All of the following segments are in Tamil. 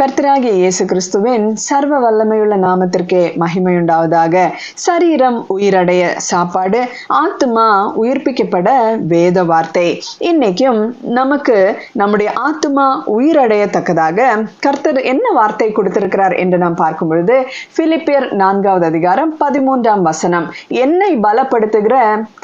கர்த்தராகிய இயேசு கிறிஸ்துவின் சர்வ வல்லமையுள்ள நாமத்திற்கே மகிமையுண்டாவதாக. சரீரம் உயிரடைய சாப்பாடு ஆத்மா உயிர்ப்பிக்கப்பட வேத வார்த்தை. இன்னைக்கும் நமக்கு நம்முடைய ஆத்மா உயிரடையத்தக்கதாக கர்த்தர் என்ன வார்த்தை கொடுத்திருக்கிறார் என்று நாம் பார்க்கும் பொழுது பிலிப்பியர் நான்காவது அதிகாரம் பதிமூன்றாம் வசனம் என்னை பலப்படுத்துகிற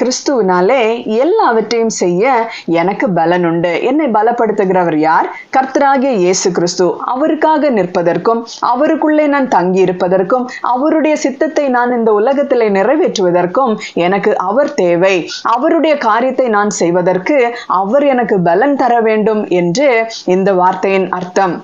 கிறிஸ்துவினாலே எல்லாவற்றையும் செய்ய எனக்கு பலன் உண்டு என்னை பலப்படுத்துகிறவர் யார்? கர்த்தராகிய இயேசு கிறிஸ்து அவருக்கு எனக்காக நிற்பதற்கும் அவருக்குள்ளே நான் தங்கி இருப்பதற்கும் அவருடைய சித்தத்தை நான் இந்த உலகத்திலே நிறைவேற்றுவதற்கும் எனக்கு அவர் தேவை. அவருடைய காரியத்தை நான் செய்வதற்கு அவர் எனக்கு பலன் தர வேண்டும் என்று இந்த வார்த்தையின் அர்த்தம்.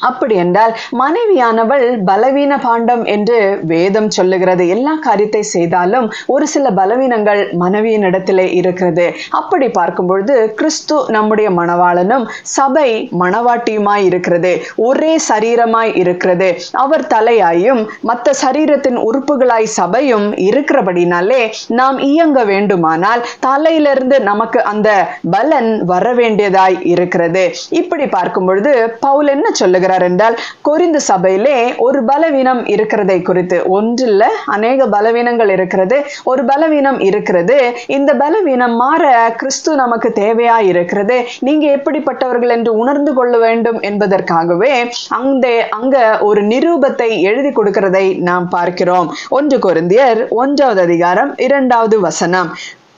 அப்படி என்றால் மனைவியானவள் பலவீன பாண்டம் என்று வேதம் சொல்லுகிறது. எல்லா காரியத்தை செய்தாலும் ஒரு சில பலவீனங்கள் மனைவியின் இடத்திலே இருக்கிறது. அப்படி பார்க்கும் பொழுது கிறிஸ்து நம்முடைய மணவாளனும் சபை மணவாட்டியுமாய் இருக்கிறது. ஒரே சரீரமாய் இருக்கிறது. அவர் தலையாயும் மற்ற சரீரத்தின் உறுப்புகளாய் சபையும் இருக்கிறபடினாலே நாம் இயங்க வேண்டுமானால் தலையிலிருந்து நமக்கு அந்த பலன் வர வேண்டியதாய் இருக்கிறது. இப்படி பார்க்கும் பொழுது பவுல் என்ன சொல்லுகிறார்? சொல்லுகிறார் என்றால் கொரிந்து சபையிலே ஒரு பலவீனம் இருக்கிறதை குறித்து ஒன்றில் அநேக பலவீனங்கள் இருக்கிறது. ஒரு பலவீனம் இருக்கிறது. இந்த பலவீனம் மாற கிறிஸ்து நமக்கு தேவையா இருக்கிறது. நீங்க எப்படிப்பட்டவர்கள் என்று உணர்ந்து கொள்ள வேண்டும் என்பதற்காகவே அந்த அங்க ஒரு நிரூபத்தை எழுதி கொடுக்கிறதை நாம் பார்க்கிறோம். ஒன்று கொரிந்தியர் ஒன்றாவது அதிகாரம் இரண்டாவது வசனம்.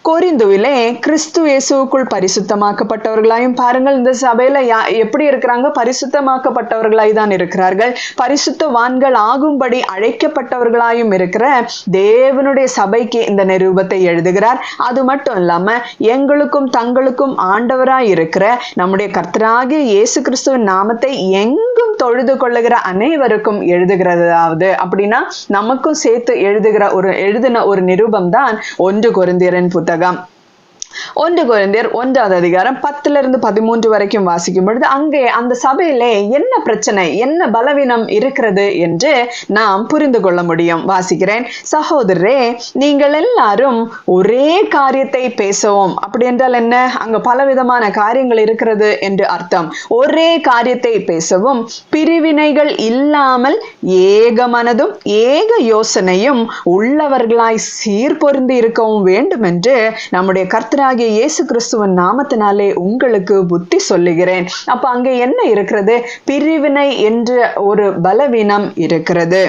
கோரிந்துவிலே கிறிஸ்து இயேசுக்குள் பரிசுத்தமாக்கப்பட்டவர்களாயும் பாருங்கள் இந்த சபையில யா எப்படி இருக்கிறாங்க? பரிசுத்தமாக்கப்பட்டவர்களாய் தான் இருக்கிறார்கள். பரிசுத்தவான்கள் ஆகும்படி அழைக்கப்பட்டவர்களாயும் இருக்கிற தேவனுடைய சபைக்கு இந்த நிரூபத்தை எழுதுகிறார். அது மட்டும் இல்லாம எங்களுக்கும் தங்களுக்கும் ஆண்டவராய் இருக்கிற நம்முடைய கர்த்தராகிய இயேசு கிறிஸ்துவின் நாமத்தை எங்கும் தொழுது கொள்ளுகிற அனைவருக்கும் எழுதுகிறதாவது அப்படின்னா நமக்கும் சேர்த்து எழுதுகிற ஒரு எழுதின ஒரு நிரூபம் தான் ஒன்று கொரிந்தியரின் புத்தகம். منتجا ஒன்று குழந்தையர் ஒன்றாவது அதிகாரம் பத்துல இருந்து பதிமூன்று வரைக்கும் வாசிக்கும் பொழுது அங்கே அந்த சபையிலே என்ன பிரச்சனை என்ன பலவீனம் இருக்கிறது என்று நாம் புரிந்து கொள்ள முடியும். வாசிக்கிறேன். சகோதரரே நீங்கள் எல்லாரும் ஒரே காரியத்தை பேசவும். அப்படி என்றால் என்ன? அங்க பலவிதமான காரியங்கள் இருக்கிறது என்று அர்த்தம். ஒரே காரியத்தை பேசவும் பிரிவினைகள் இல்லாமல் ஏக மனதும் ஏக யோசனையும் உள்ளவர்களாய் சீர்பொருந்தி இருக்கவும் வேண்டும் என்று நம்முடைய கர்த்தர் கர்த்தராகிய இயேசு கிறிஸ்துவின் நாமத்தினாலே உங்களுக்கு புத்தி சொல்லுகிறேன். அப்ப அங்க என்ன இருக்கிறது? பிரிவினை என்ற ஒரு பலவீனம் இருக்கிறது.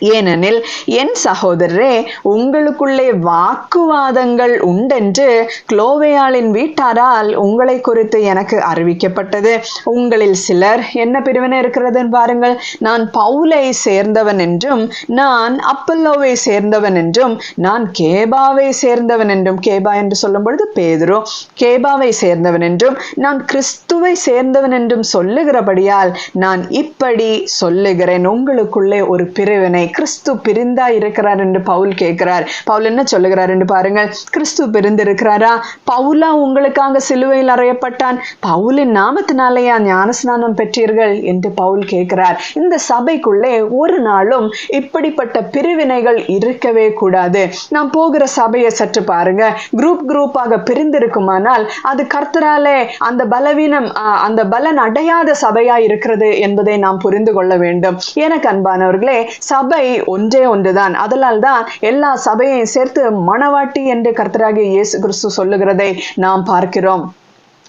ஏனெனில் என் சகோதரரே உங்களுக்குள்ளே வாக்குவாதங்கள் உண்டென்று குளோவையாளின் வீட்டாரால் உங்களை குறித்து எனக்கு அறிவிக்கப்பட்டது. உங்களில் சிலர் என்ன பிரிவினை இருக்கிறதுன்னு பாருங்கள். நான் பவுலை சேர்ந்தவன் என்றும் நான் அப்பல்லோவை சேர்ந்தவன் என்றும் நான் கேபாவை சேர்ந்தவன் என்றும் கேபா என்று சொல்லும் பொழுது பேதுரு கேபாவை சேர்ந்தவன் என்றும் நான் கிறிஸ்துவை சேர்ந்தவன் என்றும் சொல்லுகிறபடியால் நான் இப்படி சொல்லுகிறேன். உங்களுக்குள்ளே ஒரு பிரிவினை கிறிஸ்து பிரிந்தா இருக்கிறார் என்று பவுல் கேட்கிறார் பவுல் என்ன சொல்லுகிறார் என்று பாருங்கள். கிறிஸ்து பிரிந்திருக்கிறாரா? பவுலா உங்களுக்காக சிலுவையில் அறையப்பட்டான். பவுலின் நாமத்தினாலேயா ஞானஸ்நானம் பெற்றீர்கள் என்று பவுல் கேட்கிறார் இந்த சபைக்குள்ளே ஒரு நாளும் இப்படிப்பட்ட பிரிவினைகள் இருக்கவே கூடாது. நாம் போகிற சபையை சற்று பாருங்க. குரூப் குரூப்பாக பிரிந்திருக்குமானால் அது கர்த்தராலே அந்த பலவீனம் அந்த பலன் அடையாத சபையா இருக்கிறது என்பதை நாம் புரிந்து கொள்ள வேண்டும். எனக்கு அன்பானவர்களே சபை சபை ஒன்றே ஒன்றுதான். அதனால் தான் எல்லா சபையையும் சேர்த்து மணவாட்டி என்று கர்த்தராகிய இயேசு கிறிஸ்து சொல்லுகிறதை நாம் பார்க்கிறோம்.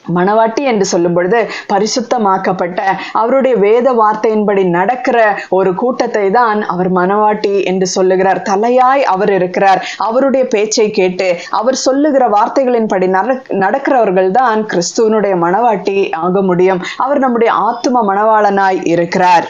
மணவாட்டி என்று சொல்லும் பொழுது பரிசுத்தமாக்கப்பட்ட அவருடைய வேத வார்த்தையின்படி நடக்கிற ஒரு கூட்டத்தை தான் அவர் மணவாட்டி என்று சொல்லுகிறார். தலையாய் அவர் இருக்கிறார். அவருடைய பேச்சை கேட்டு அவர் சொல்லுகிற வார்த்தைகளின்படி நடக்கிறவர்கள் தான் கிறிஸ்துவனுடைய மணவாட்டி ஆக முடியும். அவர் நம்முடைய ஆத்தும மணவாளனாய் இருக்கிறார்.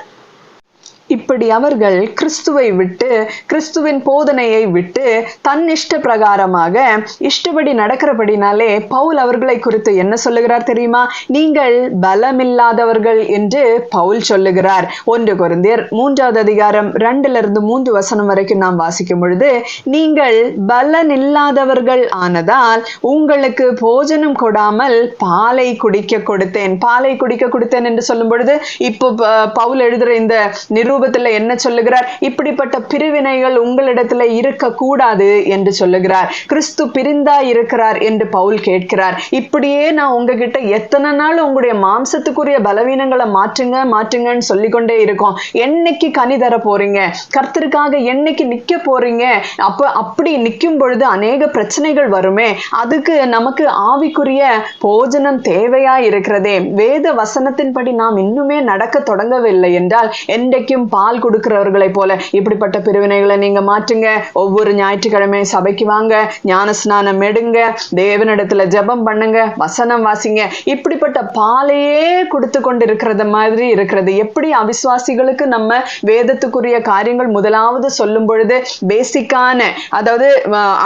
இப்படி அவர்கள் கிறிஸ்துவை விட்டு கிறிஸ்துவின் போதனையை விட்டு தன் இஷ்ட பிரகாரமாக இஷ்டப்படி நடக்கிறபடினாலே பவுல் அவர்களை குறித்து என்ன சொல்லுகிறார் தெரியுமா? நீங்கள் பலமில்லாதவர்கள் என்று பவுல் சொல்லுகிறார். ஒன்று குருந்தியர் மூன்றாவது அதிகாரம் ரெண்டுல மூன்று வசனம் வரைக்கும் நாம் வாசிக்கும் பொழுது நீங்கள் பலன் இல்லாதவர்கள் ஆனதால் உங்களுக்கு போஜனம் கொடாமல் பாலை குடிக்க கொடுத்தேன் பாலை குடிக்க கொடுத்தேன் என்று சொல்லும் பொழுது இப்போ பவுல் எழுதுற இந்த நிரூ நிரூபத்துல என்ன சொல்லுகிறார்? இப்படிப்பட்ட பிரிவினைகள் உங்களிடத்துல இருக்கக்கூடாது என்று சொல்லுகிறார். கிறிஸ்து பிரிந்தா இருக்கிறார் என்று பவுல் கேட்கிறார். இப்படியே நான் உங்ககிட்ட எத்தனை நாள் உங்களுடைய மாம்சத்துக்குரிய பலவீனங்களை மாற்றுங்க மாற்றுங்கன்னு சொல்லிக்கொண்டே இருக்கோம். என்னைக்கு கனி தர போறீங்க? கர்த்தருக்காக என்னைக்கு நிக்க போறீங்க? அப்ப அப்படி நிற்கும் பொழுது அநேக பிரச்சனைகள் வருமே. அதுக்கு நமக்கு ஆவிக்குரிய போஜனம் தேவையா இருக்கிறதே. வேத வசனத்தின்படி நாம் இன்னுமே நடக்க தொடங்கவில்லை என்றால் என்றைக்கும் பால் கொடுக்கிறவர்களை போல. இப்படிப்பட்ட பிரிவினைகளை நீங்க மாற்றுங்க. ஒவ்வொரு ஞாயிற்றுக்கிழமை சபைக்கு வாங்க. ஞான ஸ்நானம் எடுங்க. தேவனிடத்துல ஜெபம் பண்ணுங்க. வசனம் வாசிங்க. இப்படிப்பட்ட பாலையே கொடுத்து கொண்டு இருக்கிறது மாதிரி இருக்கிறது. எப்படி அவிசுவாசிகளுக்கு நம்ம வேதத்துக்குரிய காரியங்கள் முதலாவது சொல்லும் பொழுது பேசிக்கான அதாவது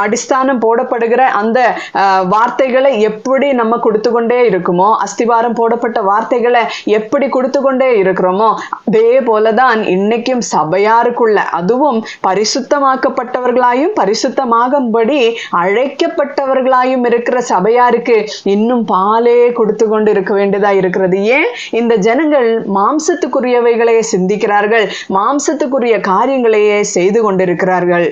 அடிஸ்தானம் போடப்படுகிற அந்த வார்த்தைகளை எப்படி நம்ம கொடுத்து கொண்டே இருக்குமோ அஸ்திவாரம் போடப்பட்ட வார்த்தைகளை எப்படி கொடுத்து கொண்டே இருக்கிறோமோ அதே போலதான் இன்னைக்கும் சபையாருக்குள்ள அதுவும் பரிசுத்தமாக்கப்பட்டவர்களாயும் பரிசுத்தமாகும்படி அழைக்கப்பட்டவர்களாயும் இருக்கிற சபையாருக்கு இன்னும் பாலே கொடுத்து கொண்டு இருக்க வேண்டியதா இருக்கிறது. ஏன்? இந்த ஜனங்கள் மாம்சத்துக்குரியவைகளை சிந்திக்கிறார்கள். மாம்சத்துக்குரிய காரியங்களையே செய்து கொண்டிருக்கிறார்கள்.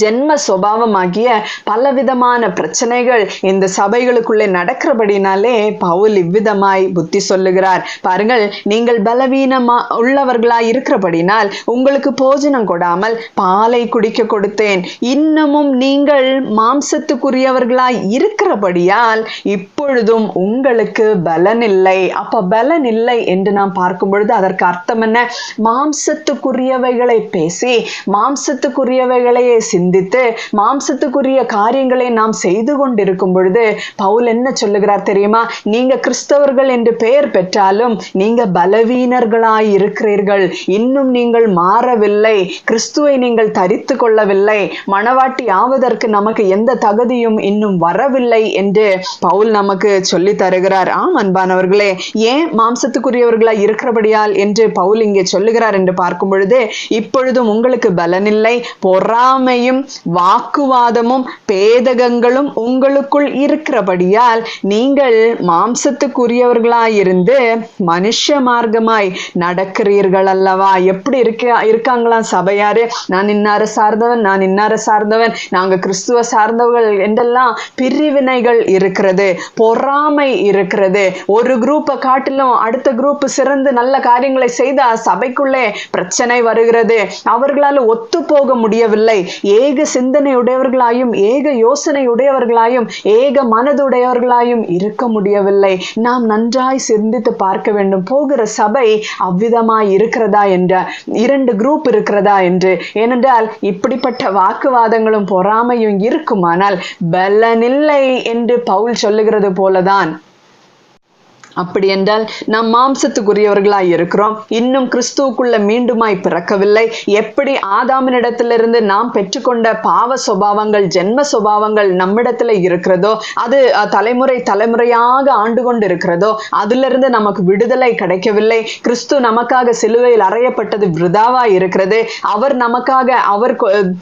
ஜென்ம சுவாவமாகிய பலவிதமான பிரச்சனைகள் இந்த சபைகளுக்குள்ளே நடக்கிறபடினாலே பவுல் இவ்விதமாய் புத்தி சொல்லுகிறார். பாருங்கள் நீங்கள் பலவீனமா உள்ளவர்களாய் இருக்கிறபடினால் உங்களுக்கு போஜனம் கொடாமல் பாலை குடிக்க கொடுத்தேன். இன்னமும் நீங்கள் மாம்சத்துக்குரியவர்களாய் இருக்கிறபடியால் இப்பொழுதும் உங்களுக்கு பலன் இல்லை அப்ப பலன் இல்லை என்று நாம் பார்க்கும் பொழுது அதற்கு அர்த்தம் என்ன? மாம்சத்துக்குரியவைகளை பேசி மாம்சத்துக்குரியவைகளையே சிந்தித்து மாம்சத்துக்குரிய காரியங்களை நாம் செய்து கொண்டிருக்கும் பொழுது பவுல் என்ன சொல்லுகிறார் தெரியுமா? நீங்க கிறிஸ்தவர்கள் என்று பெயர் பெற்றாலும் நீங்க பலவீனர்களாய் இருக்கிறீர்கள். இன்னும் நீங்கள் மாறவில்லை. கிறிஸ்துவை நீங்கள் தரித்து கொள்ளவில்லை. மணவாட்டி ஆவதற்கு நமக்கு எந்த தகுதியும் இன்னும் வரவில்லை என்று பவுல் நமக்கு சொல்லி தருகிறார். ஆம் அன்பானவர்களே. ஏன் மாம்சத்துக்குரியவர்களாய் இருக்கிறபடியால் என்று பவுல் இங்கே சொல்லுகிறார் என்று பார்க்கும் பொழுது இப்பொழுதும் உங்களுக்கு பலனில்லை. பொறாமை பொறாமையும் வாக்குவாதமும் பேதகங்களும் உங்களுக்குள் இருக்கிறபடியால் நீங்கள் மாம்சத்துக்குரியவர்களாயிருந்து மனுஷ மார்க்கமாய் நடக்கிறீர்கள் அல்லவா எப்படி இருக்க இருக்காங்களாம் சபையாரு? நான் இன்னார சார்ந்தவன் நான் இன்னார சார்ந்தவன் நாங்க கிறிஸ்துவ சார்ந்தவர்கள் என்றெல்லாம் பிரிவினைகள் இருக்கிறது பொறாமை இருக்கிறது. ஒரு குரூப்பை காட்டிலும் அடுத்த குரூப் சிறந்து நல்ல காரியங்களை செய்தா சபைக்குள்ளே பிரச்சனை வருகிறது. அவர்களால் ஒத்து போக முடியவில்லை. ஏக சிந்தனை உடையவர்களாயும் ஏக யோசனை உடையவர்களாயும் ஏக மனதுடையவர்களாயும் இருக்க முடியவில்லை. நாம் நன்றாய் சிந்தித்து பார்க்க வேண்டும். போகிற சபை அவ்விதமாய் இருக்கிறதா என்ற இரண்டு குரூப் இருக்கிறதா என்று. ஏனென்றால் இப்படிப்பட்ட வாக்குவாதங்களும் பொறாமையும் இருக்குமானால் பலனில்லை என்று பவுல் சொல்லுகிறது போலதான். அப்படி என்றால் நாம் மாம்சத்துக்குரியவர்களாய் இருக்கிறோம். இன்னும் கிறிஸ்துவுக்குள்ள மீண்டுமாய் பிறக்கவில்லை. எப்படி ஆதாமினிடத்திலிருந்து நாம் பெற்றுக்கொண்ட பாவ சுபாவங்கள் ஜென்ம சுபாவங்கள் நம்மிடத்துல இருக்கிறதோ அது தலைமுறை தலைமுறையாக ஆண்டு கொண்டு இருக்கிறதோ அதிலிருந்து நமக்கு விடுதலை கிடைக்கவில்லை. கிறிஸ்து நமக்காக சிலுவையில் அறையப்பட்டது விருதாவா இருக்கிறது. அவர் நமக்காக அவர்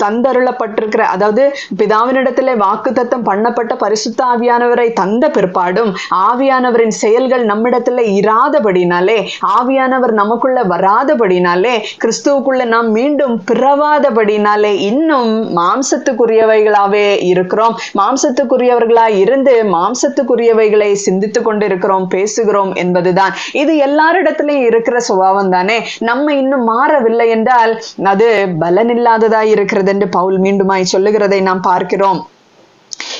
தந்தருளப்பட்டிருக்கிற அதாவது பிதாவினிடத்திலே வாக்குத்தத்தம் பண்ணப்பட்ட பரிசுத்த ஆவியானவரை தந்த பிற்பாடும் ஆவியானவரின் செயல்கள் நம்மிடத்துல இராதபடினாலே ஆவியானவர் நமக்குள்ள வராதபடினாலே கிறிஸ்துவுக்குள்ள நாம் மீண்டும் பிறவாதபடினாலே இன்னும் மாம்சத்துக்குரியவைகளாவே இருக்கிறோம். மாம்சத்துக்குரியவர்களா இருந்து மாம்சத்துக்குரியவைகளை சிந்தித்து கொண்டிருக்கிறோம் பேசுகிறோம் என்பதுதான். இது எல்லாரிடத்திலையும் இருக்கிற சுபாவம் தானே. நம்ம இன்னும் மாறவில்லை என்றால் அது பலனில்லாததாய் இருக்கிறது என்று பவுல் மீண்டுமாய் சொல்லுகிறதை நாம் பார்க்கிறோம்.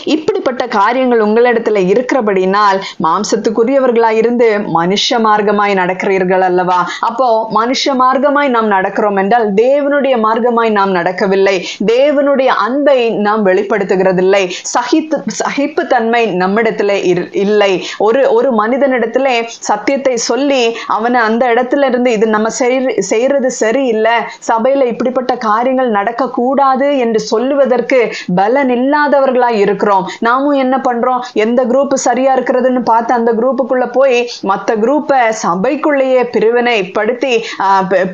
இப்படிப்பட்ட காரியங்கள் உங்களிடத்துல இருக்கிறபடினால் மாம்சத்துக்குரியவர்களாய் இருந்து மனுஷ மார்க்கமாய் நடக்கிறீர்கள் அல்லவா? அப்போ மனுஷ மார்க்கமாய் நாம் நடக்கிறோம் என்றால் தேவனுடைய மார்க்கமாய் நாம் நடக்கவில்லை. தேவனுடைய அன்பை நாம் வெளிப்படுத்துகிறதில்லை. சகித்து சகிப்புத்தன்மை நம்மிடத்துல இல்லை. ஒரு ஒரு மனிதனிடத்துல சத்தியத்தை சொல்லி அவனை அந்த இடத்துல இருந்து இது நம்ம செய்ற- செய்யறது சரியில்லை. சபையில இப்படிப்பட்ட காரியங்கள் நடக்க கூடாது என்று சொல்லுவதற்கு பலன் இல்லாதவர்களாய் இருக்கிறோம். பண்றோம். நாமும் என்ன பண்றோம்? எந்த குரூப் சரியா இருக்கிறதுன்னு பார்த்து அந்த குரூப்புக்குள்ள போய் மற்ற குரூப்பை சபைக்குள்ளேயே பிரிவினைப்படுத்தி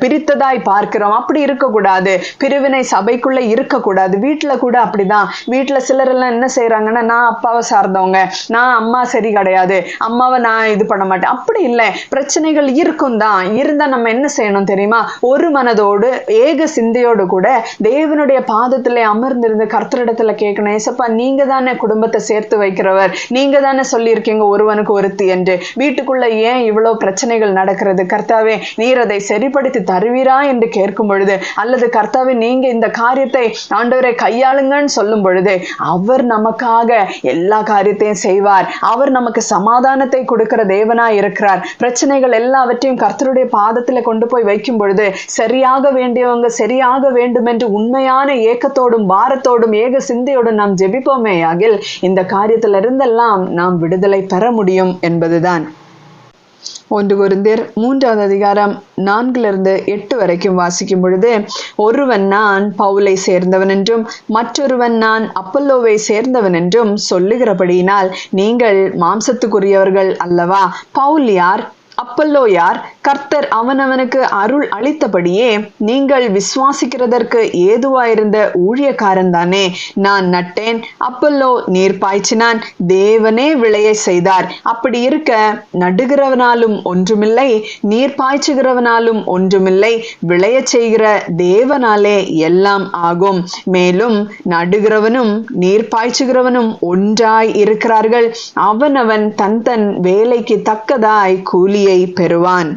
பிரித்ததாய் பார்க்கிறோம். அப்படி இருக்கக்கூடாது. பிரிவினை சபைக்குள்ள இருக்கக்கூடாது. வீட்டில் கூட அப்படிதான். வீட்டில் சிலர் எல்லாம் என்ன செய்யறாங்கன்னா நான் அப்பாவை சார்ந்தவங்க. நான் அம்மா சரி கிடையாது. அம்மாவை நான் இது பண்ண மாட்டேன். அப்படி இல்லை. பிரச்சனைகள் இருக்கும் தான். இருந்தால் நம்ம என்ன செய்யணும் தெரியுமா? ஒரு மனதோடு ஏக சிந்தையோடு கூட தேவனுடைய பாதத்திலே அமர்ந்திருந்து கர்த்தரிடத்துல கேட்கணும். ஏசப்பா நீங்க தான் குடும்பத்தை சேர்த்து வைக்கிறவர்? நீங்க தானே சொல்லியிருக்கீங்க ஒருவனுக்கு ஒருத்தி என்று. வீட்டுக்குள்ள ஏன் இவ்வளவு பிரச்சனைகள் நடக்கிறது? கர்த்தாவே நீர் அதை சரிப்படுத்தி தருவீரா என்று கேட்கும் பொழுது அல்லது கர்த்தாவே நீங்க இந்த காரியத்தை ஆண்டவரை கையாளுங்கன்னு சொல்லும் பொழுது அவர் நமக்காக எல்லா காரியத்தையும் செய்வார். அவர் நமக்கு சமாதானத்தை கொடுக்கிற தேவனா இருக்கிறார். பிரச்சனைகள் எல்லாவற்றையும் கர்த்தருடைய பாதத்துல கொண்டு போய் வைக்கும் பொழுது சரியாக வேண்டியவங்க சரியாக வேண்டும் என்று உண்மையான ஏக்கத்தோடும் பாரத்தோடும் ஏக சிந்தையோடும் நாம் ஜெபிப்போமே ஆகில் இந்த காரியத்திலிருந்தெல்லாம் நாம் விடுதலை பெற முடியும் என்பதுதான். ஒன்று குருந்தீர் மூன்றாவது அதிகாரம் நான்கிலிருந்து எட்டு வரைக்கும் வாசிக்கும் பொழுது ஒருவன் நான் பவுலை சேர்ந்தவன் என்றும் மற்றொருவன் நான் அப்பல்லோவை சேர்ந்தவன் என்றும் சொல்லுகிறபடியினால் நீங்கள் மாம்சத்துக்குரியவர்கள் அல்லவா? பவுல் யார்? அப்பல்லோ யார்? கர்த்தர் அவனவனுக்கு அருள் அளித்தபடியே நீங்கள் விசுவாசிக்கிறதற்கு ஏதுவாயிருந்த ஊழியக்காரன் தானே. நான் நட்டேன் அப்பல்லோ நீர் பாய்ச்சினான் தேவனே விளைய செய்தார். அப்படி இருக்க நடுகிறவனாலும் ஒன்றுமில்லை நீர் பாய்ச்சுகிறவனாலும் ஒன்றுமில்லை விளையச் செய்கிற தேவனாலே எல்லாம் ஆகும். மேலும் நடுகிறவனும் நீர் பாய்ச்சுகிறவனும் ஒன்றாய் இருக்கிறார்கள். அவனவன் தன் தன் வேலைக்கு தக்கதாய் கூலியை பெறுவான்.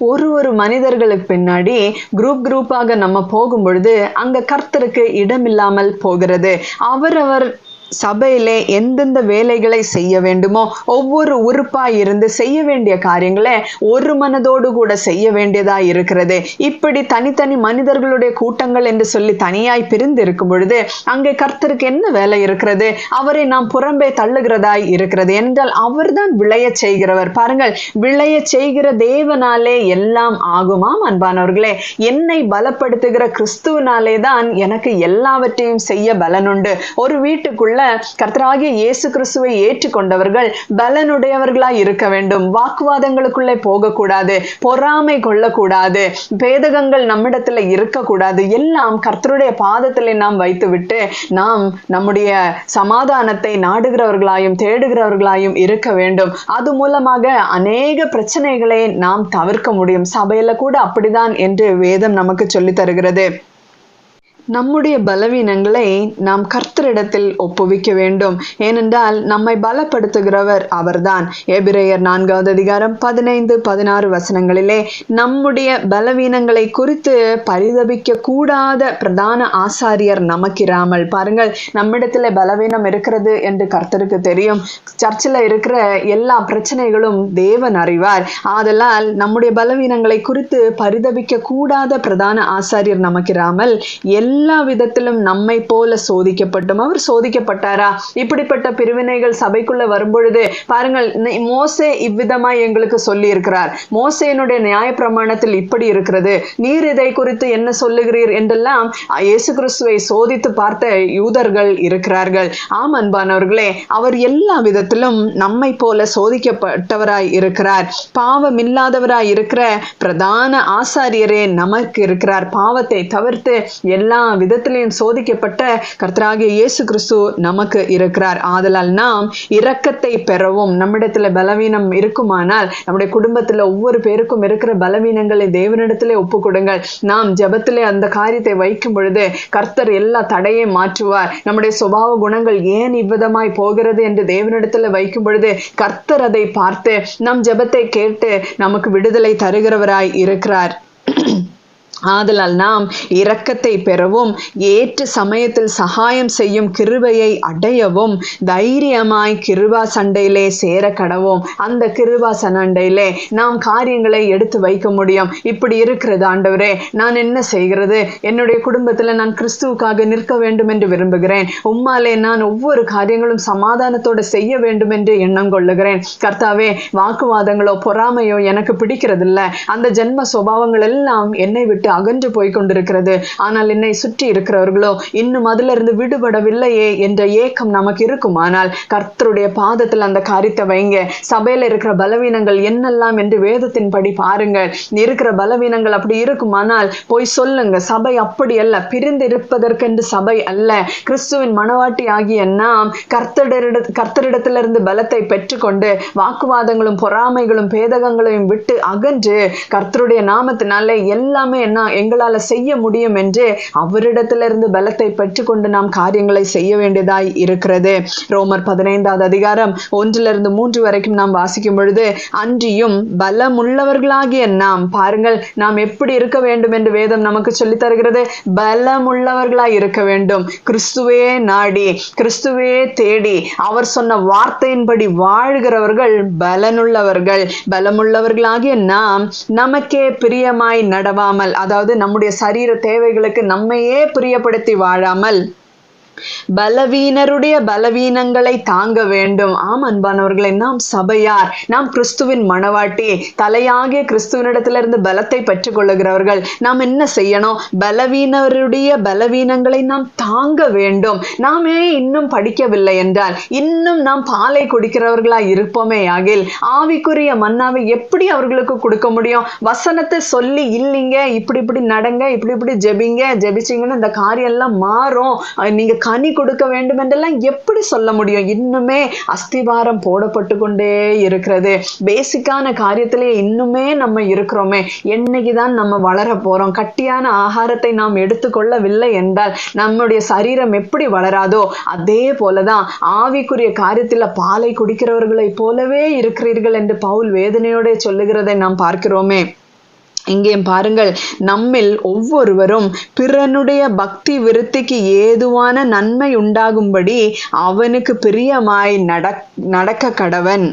ஒரு ஒரு மனிதர்களுக்கு பின்னாடி குரூப் குரூப்பாக நம்ம போகும் பொழுது அங்க கர்த்தருக்கு இடமில்லாமல் போகிறது. அவரவர் சபையிலே எந்தெந்த வேலைகளை செய்ய வேண்டுமோ ஒவ்வொரு உறுப்பாய் இருந்து செய்ய வேண்டிய காரியங்களை ஒரு மனதோடு கூட செய்ய வேண்டியதா இருக்கிறது. இப்படி தனித்தனி மனிதர்களுடைய கூட்டங்கள் என்று சொல்லி தனியாய் பிரிந்து இருக்கும் பொழுது அங்கே கர்த்தருக்கு என்ன வேலை இருக்கிறது? அவரை நாம் புறம்பே தள்ளுகிறதாய் இருக்கிறது என்றால் அவர்தான் விளைய செய்கிறவர். பாருங்கள் விளைய செய்கிற தேவனாலே எல்லாம் ஆகுமாம் அன்பானவர்களே. என்னை பலப்படுத்துகிற கிறிஸ்துவனாலே தான் எனக்கு எல்லாவற்றையும் செய்ய பலனுண்டு. ஒரு வீட்டுக்குள்ள கர்த்தராகிய இயேசு கிறிஸ்துவை ஏற்றுக்கொண்டவர்கள் பலனுடையவர்களாய் இருக்க வேண்டும். வாக்குவாதங்களுக்குள்ளே போகக்கூடாது. பொறாமை கொள்ளக்கூடாது. பேதகங்கள் நம்மிடத்துல இருக்கக்கூடாது. எல்லாம் கர்த்தருடைய பாதத்திலே நாம் வைத்துவிட்டு நாம் நம்முடைய சமாதானத்தை நாடுகிறவர்களாயும் தேடுகிறவர்களாயும் இருக்க வேண்டும். அது மூலமாக அநேக பிரச்சனைகளை நாம் தவிர்க்க முடியும். சபையில கூட அப்படிதான் என்று வேதம் நமக்கு சொல்லி தருகிறது நம்முடைய பலவீனங்களை நாம் கர்த்தரிடத்தில் ஒப்புவிக்க வேண்டும். ஏனென்றால் நம்மை பலப்படுத்துகிறவர் அவர்தான். எபிரேயர் நான்காவது அதிகாரம் பதினைந்து பதினாறு வசனங்களிலே நம்முடைய பலவீனங்களை குறித்து பரிதபிக்க கூடாத பிரதான ஆசாரியர் நமக்கிராமல். பாருங்கள் நம்மிடத்துல பலவீனம் இருக்கிறது என்று கர்த்தருக்கு தெரியும். சர்ச்சில் இருக்கிற எல்லா பிரச்சனைகளும் தேவன் அறிவார். ஆதலால் நம்முடைய பலவீனங்களை குறித்து பரிதபிக்க கூடாத பிரதான ஆசாரியர் நமக்கிராமல் எல்லா எல்லா விதத்திலும் நம்மை போல சோதிக்கப்பட்டும். அவர் சோதிக்கப்பட்டாரா? இப்படிப்பட்ட பிரிவினைகள் சபைக்குள்ள வரும்பொழுது பாருங்கள் மோசே இவ்விதமாய் எங்களுக்கு சொல்லி இருக்கிறார் மோசேனுடைய நியாயப்பிரமாணத்தில் இப்படி இருக்கிறது. நீர் இதை குறித்து என்ன சொல்லுகிறீர்? என்றெல்லாம் இயேசு கிறிஸ்துவை சோதித்து பார்த்த யூதர்கள் இருக்கிறார்கள். ஆம் அன்பானவர்களே அவர் எல்லா விதத்திலும் நம்மை போல சோதிக்கப்பட்டவராய் இருக்கிறார். பாவம் இல்லாதவராய் இருக்கிற பிரதான ஆசாரியரே நமக்கு இருக்கிறார். பாவத்தை தவிர்த்து எல்லா விதத்திலையும் சோதிக்கப்பட்ட கர்த்தராகிய இயேசு கிறிஸ்து நமக்கு இருக்கிறார். ஆதலால் நாம் இரக்கத்தை பெறவும் நம்மிடத்துல பலவீனம் இருக்குமானால் நம்முடைய குடும்பத்துல ஒவ்வொரு பேருக்கும் இருக்கிற பலவீனங்களை தேவனிடத்திலே ஒப்பு கொடுங்கள் நாம் ஜபத்திலே அந்த காரியத்தை வைக்கும் பொழுது கர்த்தர் எல்லா தடையை மாற்றுவார். நம்முடைய சுபாவ குணங்கள் ஏன் இவ்விதமாய் போகிறது என்று தேவனிடத்துல வைக்கும் பொழுது கர்த்தர் அதை பார்த்து நம் ஜெபத்தை கேட்டு நமக்கு விடுதலை தருகிறவராய் இருக்கிறார். ஆதலால் நாம் இரக்கத்தை பெறவும் ஏற்ற சமயத்தில் சகாயம் செய்யும் கிருபையை அடையவும் தைரியமாய் கிருபா சண்டையிலே சேர கடவும். அந்த கிருபா சண்டையிலே நாம் காரியங்களை எடுத்து வைக்க முடியும். இப்படி இருக்கிறது ஆண்டவரே நான் என்ன செய்கிறது? என்னுடைய குடும்பத்துல நான் கிறிஸ்துவுக்காக நிற்க வேண்டும் என்று விரும்புகிறேன். உம்மாலே நான் ஒவ்வொரு காரியங்களும் சமாதானத்தோடு செய்ய வேண்டும் என்று எண்ணம் கொள்ளுகிறேன். கர்த்தாவே வாக்குவாதங்களோ பொறாமையோ எனக்கு பிடிக்கிறதில்ல. அந்த ஜென்ம சுபாவங்கள் எல்லாம் என்னை விட்டு விட்டு அகன்று போய் கொண்டிருக்கிறது. ஆனால் என்னை சுற்றி இருக்கிறவர்களோ இன்னும் அதுல இருந்து விடுபடவில்லையே என்ற ஏக்கம் நமக்கு இருக்குமானால் கர்த்தருடைய பாதத்தில் அந்த காரியத்தை வைங்க. சபையில இருக்கிற பலவீனங்கள் என்னெல்லாம் என்று வேதத்தின் படி பாருங்கள். இருக்கிற பலவீனங்கள் அப்படி இருக்குமானால் போய் சொல்லுங்க. சபை அப்படி அல்ல. பிரிந்து இருப்பதற்கென்று சபை அல்ல. கிறிஸ்துவின் மனவாட்டி ஆகிய நாம் கர்த்தரிட கர்த்தரிடத்திலிருந்து பலத்தை பெற்றுக்கொண்டு வாக்குவாதங்களும் பொறாமைகளும் பேதகங்களையும் விட்டு அகன்று கர்த்தருடைய நாமத்தினாலே எல்லாமே என்ன நான் எங்களால் செய்ய முடியும் என்று அவரிடத்திலிருந்து பலத்தை பெற்றுக்கொண்டு நாம் காரியங்களை செய்ய வேண்டியதாய் இருக்கிறது. ரோமர் பதினைந்தாவது அதிகாரம் ஒன்றிலிருந்து மூன்று வரைக்கும் நாம் வாசிக்கும் பொழுது அன்றியும் பலமுள்ளவர்களாகிய நாம் பாருங்கள் நாம் எப்படி இருக்க வேண்டும் என்று வேதம் நமக்கு சொல்லித் தருகிறது. பலமுள்ளவர்களாய் இருக்க வேண்டும். கிறிஸ்துவே நாடி கிறிஸ்துவே தேடி அவர் சொன்ன வார்த்தையின்படி வாழ்கிறவர்கள் பலனுள்ளவர்கள். பலமுள்ளவர்களாகிய நாம் நமக்கே பிரியமாய் நடவாமல் அதாவது நம்முடைய சரீர தேவைகளுக்கு நம்மையே பிரியப்படுத்தி வாழாமல் பலவீனருடைய பலவீனங்களை தாங்க வேண்டும். ஆம் அன்பானவர்களை நாம் சபையார் நாம் கிறிஸ்துவின் மணவாட்டி தலையாகிய கிறிஸ்துவனிடத்திலிருந்து பலத்தை பெற்றுக்கொள்ளுகிறவர்கள் நாம் என்ன செய்யணும்? பலவீனருடைய பலவீனங்களை நாம் தாங்க வேண்டும். நாமே இன்னும் படிக்கவில்லை என்றால் இன்னும் நாம் பாலை குடிக்கிறவர்களா இருப்போமே ஆகில் ஆவிக்குரிய மன்னாவை எப்படி அவர்களுக்கு கொடுக்க முடியும்? வசனத்தை சொல்லி இல்லைங்க இப்படி இப்படி நடங்க இப்படி இப்படி ஜெபிங்க ஜெபிச்சிங்கன்னு இந்த காரியம் எல்லாம் மாறும் நீங்க கனி கொடுக்க வேண்டும் என்றெல்லாம் எப்படி சொல்ல முடியும்? இன்னுமே அஸ்திவாரம் போடப்பட்டு கொண்டே இருக்கிறது. பேசிக்கான காரியத்திலே இன்னுமே நம்ம இருக்கிறோமே. என்னைக்குதான் நம்ம வளர போறோம்? கட்டியான ஆகாரத்தை நாம் எடுத்துக்கொள்ளவில்லை என்றால் நம்முடைய சரீரம் எப்படி வளராதோ அதே போலதான் ஆவிக்குரிய காரியத்துல பாலை குடிக்கிறவர்களைப் போலவே இருக்கிறீர்கள் என்று பவுல் வேதனையோட சொல்லுகிறதை நாம் பார்க்கிறோமே. இங்கே பாருங்கள் நம்மில் ஒவ்வொருவரும் பிறனுடைய பக்தி விருத்திக்கு ஏதுவான நன்மை உண்டாகும்படி அவனுக்கு பிரியமாய் நடக் நடக்க கடவன்.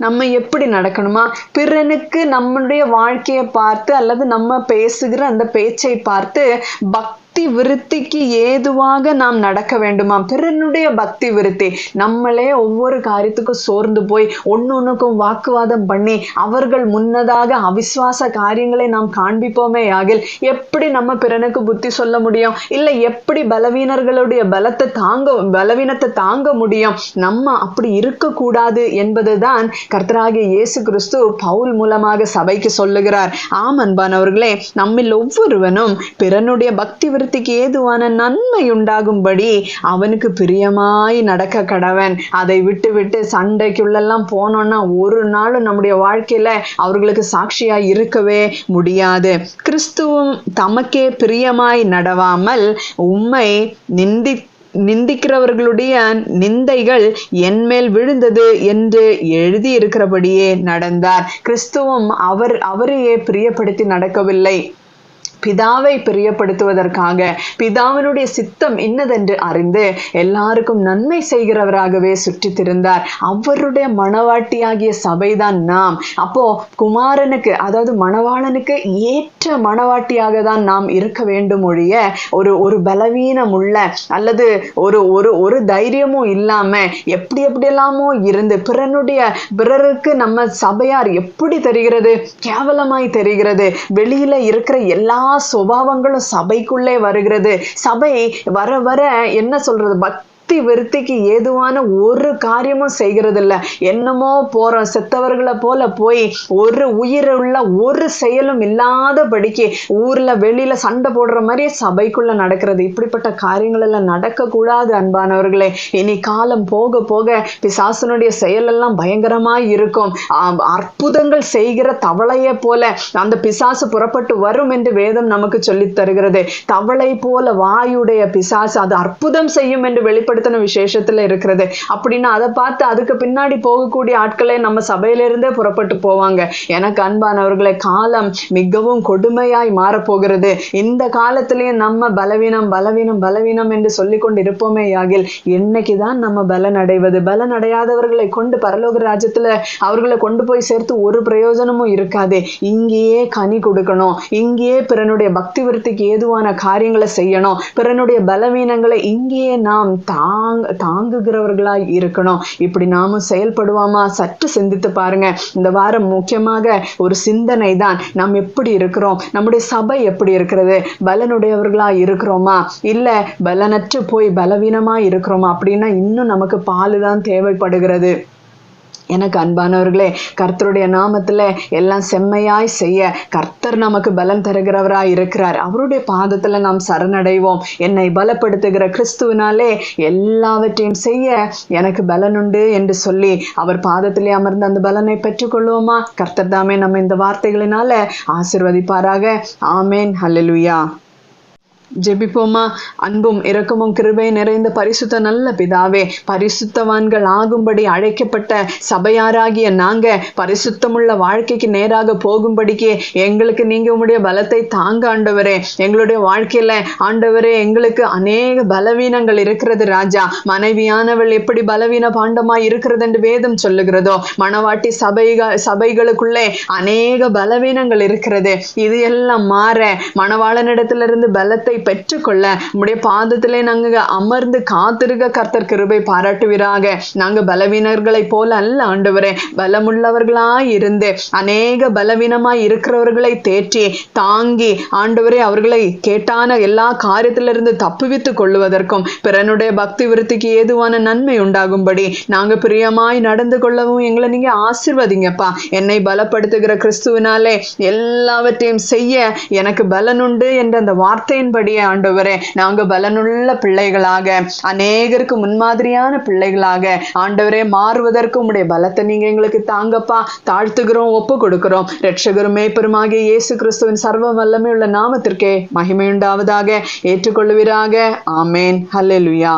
நம்ம எப்படி நடக்கணுமா? பிறனுக்கு நம்மளுடைய வாழ்க்கையை பார்த்து அல்லது நம்ம பேசுகிற அந்த பேச்சை பார்த்து பக்தி விருத்திக்கு ஏதுவாக நாம் நடக்க வேண்டுமா பிறனுடைய பக்தி விருத்தி. நம்மளே ஒவ்வொரு காரியத்துக்கும் சோர்ந்து போய் ஒன்னொன்னுக்கும் வாக்குவாதம் பண்ணி அவர்கள் முன்னதாக அவிசுவாச காரியங்களை நாம் காண்பிப்போமே ஆகில் எப்படி நம்ம பிறனுக்கு புத்தி சொல்ல முடியும்? இல்லை எப்படி பலவீனர்களுடைய பலத்தை தாங்க பலவீனத்தை தாங்க முடியும்? நம்ம அப்படி இருக்கக்கூடாது என்பதுதான் கர்த்தராகிய இயேசு கிறிஸ்து பவுல் மூலமாக சபைக்கு சொல்லுகிறார். ஆம் அன்பானவர்களே நம்மில் ஒவ்வொருவனும் பிறனுடைய பக்தி விருத்தி விருத்திக்கு ஏதுவான நன்மை உண்டாகும்படி அவனுக்கு பிரியமாய் நடக்க கடவன். அதை விட்டு விட்டு சண்டைக்குள்ளெல்லாம் போனோம்னா ஒரு நாளும் நம்முடைய வாழ்க்கையில அவர்களுக்கு சாட்சியாய் இருக்கவே முடியாது. கிறிஸ்துவும் தமக்கே பிரியமாய் நடவாமல் உம்மை நிந்தி நிந்திக்கிறவர்களுடைய நிந்தைகள் என்மேல் விழுந்தது என்று எழுதி இருக்கிறபடியே நடந்தார். கிறிஸ்துவும் அவர் அவரையே பிரியப்படுத்தி நடக்கவில்லை. பிதாவை பிரியப்படுத்துவதற்காக பிதாவினுடைய சித்தம் இன்னதென்று அறிந்து எல்லாருக்கும் நன்மை செய்கிறவராகவே சுற்றி திருந்தார் அவருடைய மணவாட்டியாகிய சபைதான் நாம். அப்போ குமாரனுக்கு அதாவது மணவாளனுக்கு ஏற்ற மணவாட்டியாக தான் நாம் இருக்க வேண்டும் ஒழிய ஒரு ஒரு பலவீனம் உள்ள அல்லது ஒரு ஒரு ஒரு தைரியமும் இல்லாம எப்படி எப்படியெல்லாமோ இருந்து பிறனுடைய பிறருக்கு நம்ம சபையார் எப்படி தெரிகிறது? கேவலமாய் தெரிகிறது. வெளியில இருக்கிற எல்லா சுபாவங்களும் சபைக்குள்ளே வருகிறது. சபை வர வர என்ன சொல்றது? பக்தி விருத்திக்கு ஏதுவான ஒரு காரியமும் செய்கிறதில்ல. என்னமோ போறோம். செத்தவர்களை போல போய் ஒரு உயிர் உள்ள ஒரு செயலும் இல்லாதபடிக்கு ஊர்ல வெளியில சண்டை போடுற மாதிரி சபைக்குள்ள நடக்கிறது. இப்படிப்பட்ட காரியங்கள் எல்லாம் நடக்கக்கூடாது அன்பானவர்களே. இனி காலம் போக போக பிசாசனுடைய செயல் எல்லாம் பயங்கரமா இருக்கும் அற்புதங்கள் செய்கிற தவளையை போல அந்த பிசாசு புறப்பட்டு வரும் என்று வேதம் நமக்கு சொல்லித் தருகிறது. தவளை போல வாயுடைய பிசாசு அது அற்புதம் செய்யும் என்று வெளிப்படுத்தின விசேஷத்துல இருக்கிறது. அப்படின்னு அதை பார்த்து அதுக்கு பின்னாடி போகக்கூடிய ஆட்களே நம்ம சபையிலிருந்தே புறப்பட்டு போவாங்க. எனக்கு அன்பானவர்களை காலம் மிகவும் கொடுமையாய் மாறப்போகிறது. இந்த காலத்திலேயே நம்ம பலவீனம் பலவீனம் பலவீனம் என்று சொல்லிக் கொண்டு இருப்போமே யாகில் என்னைக்குதான் நம்ம பலன் அடைவது பலன் அடையாதவர்களை கொண்டு பரலோக ராஜ்யத்துல அவர்களை கொண்டு போய் சேர்த்து ஒரு பிரயோஜனமும் இருக்காது. இங்கேயே கனி கொடுக்கணும். இங்கேயே பிறனுடைய பக்தி விருத்திக்கு ஏதுவான காரியங்களை செய்யணும். பிறனுடைய பலவீனங்களை இங்கேயே நாம் தா தாங் தாங்குகிறவர்களாய் இருக்கணும். இப்படி நாமும் செயல்படுவோமா? சற்று சிந்தித்து பாருங்க. இந்த வாரம் முக்கியமாக ஒரு சிந்தனை தான் நாம் எப்படி இருக்கிறோம்? நம்முடைய சபை எப்படி இருக்கிறது? பலனுடையவர்களா இருக்கிறோமா? இல்ல பலனற்று போய் பலவீனமா இருக்கிறோமா? அப்படின்னா இன்னும் நமக்கு பால் தான் தேவைப்படுகிறது. எனக்கு அன்பானவர்களே கர்த்தருடைய நாமத்துல எல்லாம் செம்மையாய் செய்ய கர்த்தர் நமக்கு பலன் தருகிறவராய் இருக்கிறார். அவருடைய பாதத்துல நாம் சரணடைவோம். என்னை பலப்படுத்துகிற கிறிஸ்துவினாலே எல்லாவற்றையும் செய்ய எனக்கு பலன் உண்டு என்று சொல்லி அவர் பாதத்திலே அமர்ந்து அந்த பலனை பெற்றுக்கொள்வோமா? கர்த்தர் தாமே நம்ம இந்த வார்த்தைகளினால ஆசிர்வதிப்பாராக. ஆமேன். ஹல்லேலூயா ஜெபிப்போமா? அன்பும் இரக்கமும் கிருபை நிறைந்த பரிசுத்த நல்ல பிதாவே பரிசுத்தவான்கள் ஆகும்படி அழைக்கப்பட்ட சபையாராகிய நாங்க பரிசுத்தமுள்ள வாழ்க்கைக்கு நேராக போகும்படிக்கு எங்களுக்கு நீங்க உங்களுடைய பலத்தை தாங்க ஆண்டவரே. எங்களுடைய வாழ்க்கையில ஆண்டவரே எங்களுக்கு அநேக பலவீனங்கள் இருக்கிறது ராஜா. மனைவியானவள் எப்படி பலவீன பாண்டமா இருக்கிறது என்று வேதம் சொல்லுகிறதோ மணவாட்டி சபைகள் சபைகளுக்குள்ளே அநேக பலவீனங்கள் இருக்கிறது. இது எல்லாம் மாற மணவாளனிடத்திலிருந்து பலத்தை பெற்றுக்கொள்ள உம்முடைய பாதத்திலே நாங்க அமர்ந்து காத்திருக்க கர்த்தர் கிருபை பாராட்டுவீராக. நாங்க பலவீனர்களை போல அல்ல ஆண்டவரே. பலமுள்ளவர்களாய் இருந்து அநேக பலவீனமாய் இருக்கிறவர்களை தேற்றி தாங்கி ஆண்டவரே அவர்களை கேட்டான எல்லா காரியத்திலிருந்து தப்புவித்துக் கொள்ளுவதற்கும் பிறனுடைய பக்தி விருத்திக்கு ஏதுவான நன்மை உண்டாகும்படி நாங்க பிரியமாய் நடந்து கொள்ளவும் எங்களை நீங்க ஆசிர்வதிங்கப்பா. என்னை பலப்படுத்துகிற கிறிஸ்துவினாலே எல்லாவற்றையும் செய்ய எனக்கு பலனுண்டு என்ற அந்த வார்த்தையின்படியே ஆண்டவரே நாங்க பலனுள்ள பிள்ளைகளாக அநேகருக்கு முன்மாதிரியான பிள்ளைகளாக ஆண்டவரே மாறுவதற்கு உம்முடைய பலத்தை நீங்க எங்களுக்கு தாங்கப்பா. தாழ்த்துகிறோம் ஒப்பு கொடுக்கிறோம் ரட்சகரும் மேய்ப்பருமாகிய இயேசு கிறிஸ்துவின் சர்வ வல்லமை உள்ள நாமத்திற்கே மகிமையுண்டாவதாக ஏற்றுக்கொள்ளுவீராக. ஆமேன். ஹல்லேலூயா